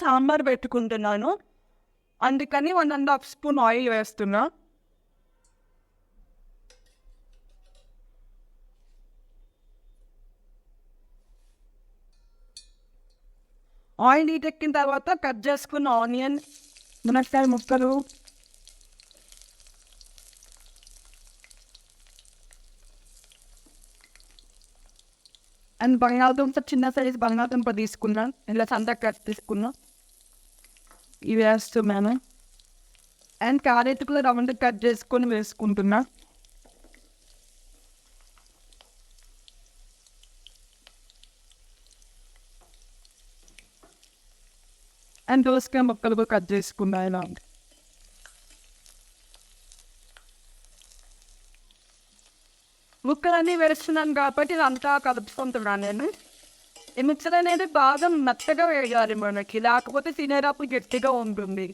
సాంబార్ పెట్టుకుంటున్నాను. అందుకని one and half spoon oil వేస్తున్నా. ఆయిల్ నీట్ ఎక్కిన తర్వాత కట్ చేసుకున్న ఆనియన్ మునక్కాయ ముక్కలు. అండ్ బంగాళదుంప చిన్న సైజ్ బంగాళదుంప తీసుకున్నాను ఇలా సంతా కట్ తీసుకున్నాను ఇవి వేస్తున్నాను అండ్ క్యారెట్ కూడా రౌండ్ కట్ చేసుకొని వేసుకుంటున్నా. అండ్ దోసకాయ ముక్కలు కూడా కట్ చేసుకున్నా ఇలా. ముక్కలన్నీ వేస్తున్నాను కాబట్టి అంతా కలుపుకుంటున్నాను నేను. ఈ మిక్సర్ అనేది బాగా మెత్తగా వేయాలి మనకి లేకపోతే తినేటప్పుడు గట్టిగా ఉంటుంది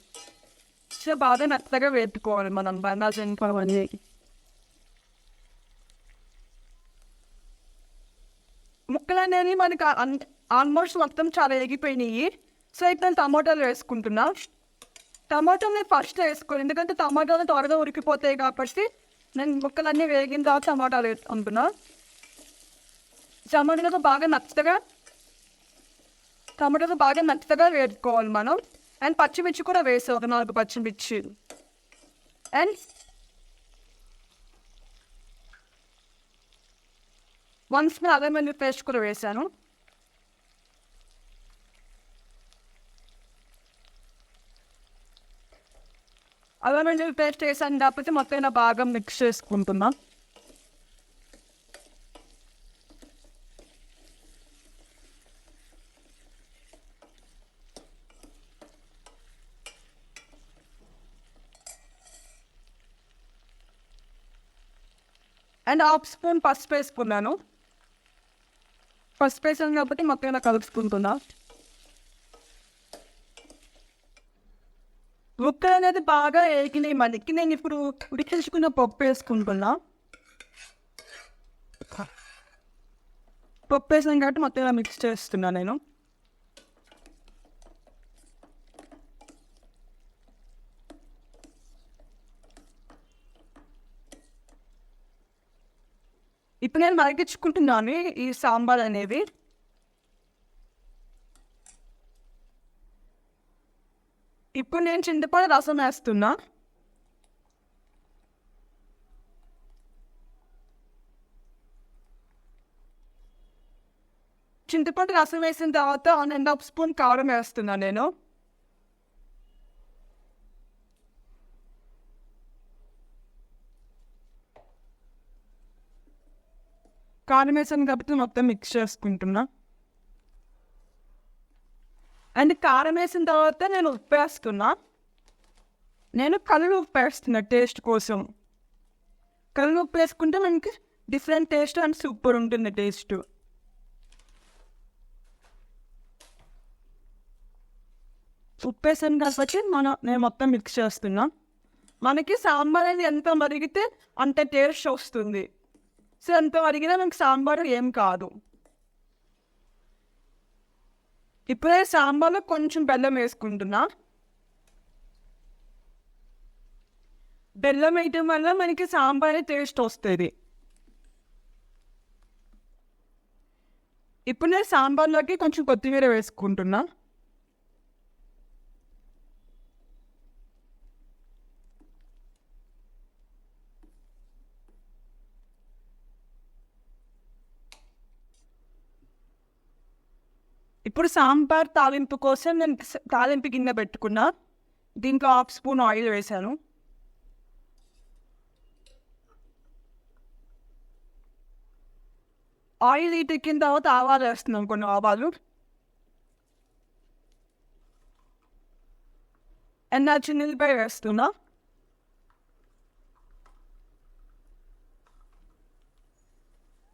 సో బాగా మెత్తగా వేసుకోవాలి మనం బంగాళదుంప అనేది ముక్కలు అనేది మనకి ఆల్మోస్ట్ మొత్తం చాలా ఎగిపోయినాయి సో ఇప్పుడు నేను టమాటాలు వేసుకుంటున్నా టమాటాలు నేను ఫస్ట్ వేసుకోవాలి ఎందుకంటే టమాటాలు త్వరగా ఉరికిపోతాయి కాబట్టి నేను ముక్కలన్నీ వేగిన తర్వాత టమాటాలు వేసుకుంటున్నా టమాటాలతో బాగా మెత్తగా టమాటాలు బాగా మెత్తగా వేసుకోవాలి మనం. అండ్ పచ్చిమిర్చి కూడా వేసాం ఒక నాలుగు పచ్చిమిర్చి. అండ్ వన్ స్పూన్ అదే వెల్లుల్లి పేస్ట్ కూడా వేసాను. అల్లం వెల్లుల్లి పేస్ట్ వేసాను కాకపోతే మొత్తం బాగా మిక్స్ చేసుకుంటున్నాను అండ్ హాఫ్ స్పూన్ పసుపు వేసుకున్నాను పసుపు వేసాను కాబట్టి మొత్తం ఇలా కలుపుకుంటున్నా ముక్కలు అనేది బాగా ఏగినాయి మనకి నేను ఇప్పుడు ఉడికించుకున్న పప్పు వేసుకుంటున్నా పప్పు వేసాను కాబట్టి మొత్తం ఇలా మిక్స్ చేస్తున్నా నేను ఇప్పుడు నేను మరిగించుకుంటున్నాను ఈ సాంబార్ అనేది. ఇప్పుడు నేను చింతపండు రసం వేస్తున్నా. చింతపండు రసం వేసిన తర్వాత వన్ అండ్ హాఫ్ స్పూన్ కారం వేస్తున్నా నేను. కారం వేసాను కాబట్టి మొత్తం మిక్స్ చేసుకుంటున్నా. అండ్ కారం వేసిన తర్వాత నేను ఉప్పు వేస్తున్నా నేను కళ్ళు ఉప్పు వేస్తున్నా టేస్ట్ కోసం. కళ్ళు ఉప్పు వేసుకుంటే మనకి డిఫరెంట్ టేస్ట్ అండ్ సూపర్ ఉంటుంది టేస్ట్ ఉప్పు వేసాను కాబట్టి మనం నేను మొత్తం మిక్స్ చేస్తున్నా. మనకి సాంబార్ అనేది ఎంత మరిగితే అంత టేస్ట్ వస్తుంది. సో ఎంత మరిగినా మనకి సాంబార్ ఏం కాదు. ఇప్పుడే సాంబార్లో కొంచెం బెల్లం వేసుకుంటున్నా. బెల్లం వేయటం వల్ల మనకి సాంబార్ టేస్ట్ వస్తుంది. ఇప్పుడు నేను సాంబార్లోకి కొంచెం కొత్తిమీర వేసుకుంటున్నా. ఇప్పుడు సాంబార్ తాలింపు కోసం నేను తాలింపు గిన్నె పెట్టుకున్నా. దీంట్లో హాఫ్ స్పూన్ ఆయిల్ వేసాను. ఆయిల్ హీట్ ఎక్కిన తర్వాత ఆవాలు వేస్తున్నాం కొన్ని ఆవాలు. అండ్ నా చిన్నపాయ వేస్తున్నా.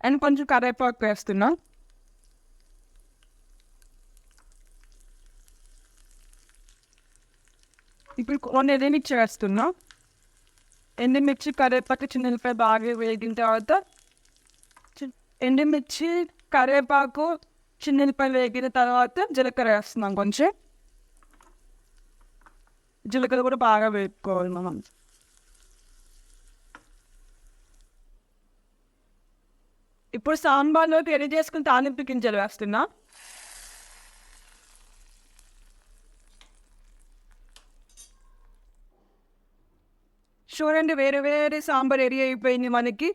అండ్ కొంచెం కరివేపాకు వేస్తున్నా. ఇప్పుడు కొన్ని ఎండుమిర్చి వేస్తున్నా ఎండుమిర్చి కరివేపాకు చిన్నపై బాగా వేగిన తర్వాత చి- ఎండుమిర్చి కరివేపాకు చిన్నపై వేగిన తర్వాత జీలకర్ర వేస్తున్నాం కొంచెం. జీలకర్ర కూడా బాగా వేపుకోవాలి మనం. ఇప్పుడు సాంబార్లోకి రెడీ చేసుకుని తాలింపు గింజలు వేస్తున్నా. చూడండి వేరే వేరే సాంబార్ రెడీ అయిపోయింది మనకి.